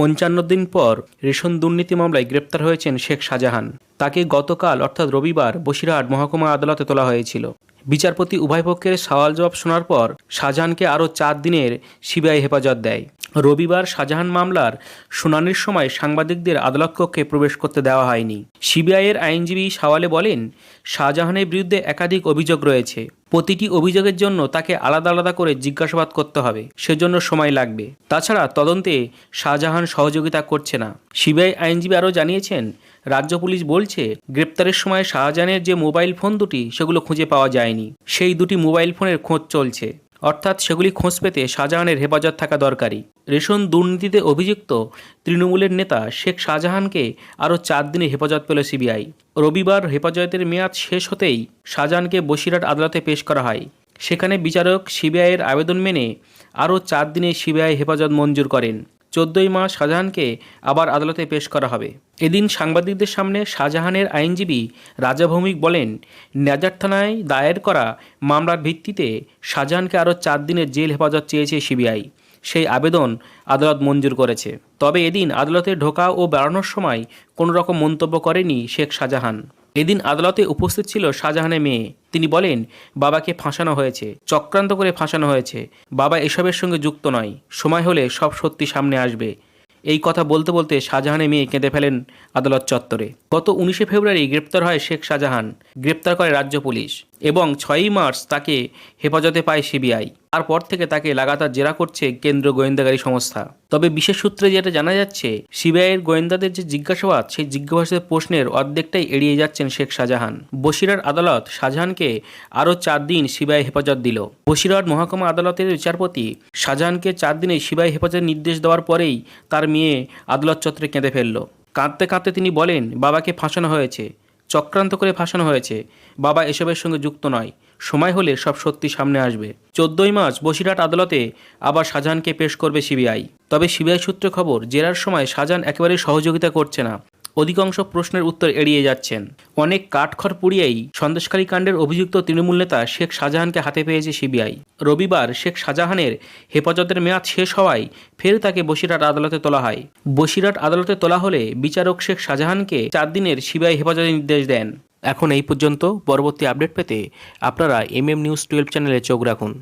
পঞ্চান্ন দিন পর রেশন দুর্নীতি মামলায় গ্রেপ্তার হয়েছেন শেখ শাহজাহান। তাকে গতকাল, অর্থাৎ রবিবার বসিরহাট মহকুমা আদালতে তোলা হয়েছিল। বিচারপতি উভয় পক্ষের সওয়াল জবাব শোনার পর শাহজাহানকে আরও চার দিনের সিবিআই হেফাজত দেয়। রবিবার শাহজাহান মামলার শুনানির সময় সাংবাদিকদের আদালত কক্ষে প্রবেশ করতে দেওয়া হয়নি। সিবিআইয়ের আইনজীবী সওয়ালে বলেন, শাহজাহানের বিরুদ্ধে একাধিক অভিযোগ রয়েছে। প্রতিটি অভিযোগের জন্য তাকে আলাদা আলাদা করে জিজ্ঞাসাবাদ করতে হবে। সেজন্য সময় লাগবে। তাছাড়া তদন্তে শাহজাহান সহযোগিতা করছে না। সিবিআই আইনজীবী আরও জানিয়েছেন রাজ্য পুলিশ বলছে, গ্রেপ্তারের সময় শাহজাহানের যে মোবাইল ফোন দুটি, সেগুলো খুঁজে পাওয়া যায়নি। সেই দুটি মোবাইল ফোনের খোঁজ চলছে। অর্থাৎ সেগুলি খোঁজ পেতে শাহজাহানের হেফাজত থাকা দরকারি রেশন দুর্নীতিতে অভিযুক্ত তৃণমূলের নেতা শেখ শাহজাহানকে আরও চার দিনে হেফাজত পেল সিবিআই। রবিবার হেফাজতের মেয়াদ শেষ হতেই শাহজাহানকে বসিরহাট আদালতে পেশ করা হয়। সেখানে বিচারক সিবিআইয়ের আবেদন মেনে আরও চার দিনে সিবিআই হেফাজত মঞ্জুর করেন। চোদ্দই মাস শাহজাহানকে আবার আদালতে পেশ করা হবে। এদিন সাংবাদিকদের সামনে শাহজাহানের আইনজীবী রাজা ভৌমিক বলেন, নেজার থানায় দায়ের করা মামলার ভিত্তিতে শাহজাহানকে আরও চার দিনের জেল হেফাজত চেয়েছে সিবিআই। সেই আবেদন আদালত মঞ্জুর করেছে। তবে এদিন আদালতে ঢোকা ও বেড়ানোর সময় কোনো রকম মন্তব্য করেনি শেখ শাহজাহান। এদিন আদালতে উপস্থিত ছিল শাহজাহানের মেয়ে। তিনি বলেন, বাবাকে ফাঁসানো হয়েছে, চক্রান্ত করে ফাঁসানো হয়েছে। বাবা এসবের সঙ্গে যুক্ত নয়, সময় হলে সব সত্যি সামনে আসবে। এই কথা বলতে বলতে শাহজাহানের মেয়ে কেঁদে ফেলেন আদালত চত্বরে। গত উনিশে ফেব্রুয়ারি গ্রেপ্তার হয় শেখ শাহজাহান, গ্রেপ্তার করে রাজ্য পুলিশ। এবং ছয়ই মার্চ তাকে হেফাজতে পায় সিবিআই। তারপর থেকে তাকে লাগাতার জেরা করছে কেন্দ্র গোয়েন্দাগারী সংস্থা। তবে বিশেষ সূত্রে যেটা জানা যাচ্ছে, সিবিআইয়ের গোয়েন্দাদের যে জিজ্ঞাসাবাদ, সেই জিজ্ঞাসাবাদের প্রশ্নের অর্ধেকটাই এড়িয়ে যাচ্ছেন শেখ শাহজাহান। বসিরার আদালত শাহজাহানকে আরও চার দিন সিবিআই হেফাজত দিল। বসিরহাট মহকুমা আদালতের বিচারপতি শাহজাহানকে চার দিনে সিবিআই হেফাজতের নির্দেশ দেওয়ার পরেই তার মেয়ে আদালত চত্বরে কেঁদে ফেলল। কাঁদতে কাঁদতে তিনি বলেন, বাবাকে ফাঁসানো হয়েছে। চক্রান্ত করে ফাঁসানো হয়েছে। বাবা এসবের সঙ্গে যুক্ত নয়। সময় হলে সব সত্যি সামনে আসবে। চোদ্দই মার্চ বসিরহাট আদালতে আবার শাহজাহানকে পেশ করবে সিবিআই। তবে সিবিআই সূত্রে খবর, জেরার সময় শাহজাহান একেবারেই সহযোগিতা করছে না। অধিকাংশ প্রশ্নের উত্তর এড়িয়ে যাচ্ছেন। অনেক কাঠখড় পুড়িয়েই সন্দেশকারী কাণ্ডের অভিযুক্ত তৃণমূল নেতা শেখ শাহজাহানকে হাতে পেয়েছে সিবিআই। রবিবার শেখ শাহজাহানের হেফাজতের মেয়াদ শেষ হওয়ায় ফের তাকে বসিরহাট আদালতে তোলা হয়। বসিরহাট আদালতে তোলা হলে বিচারক শেখ শাহজাহানকে চার দিনের সিবিআই হেফাজতের নির্দেশ দেন। এখন এই পর্যন্ত পরবর্তী আপডেট পেতে আপনারা এম এম নিউজ টুয়েলভ চ্যানেলে চোখ রাখুন।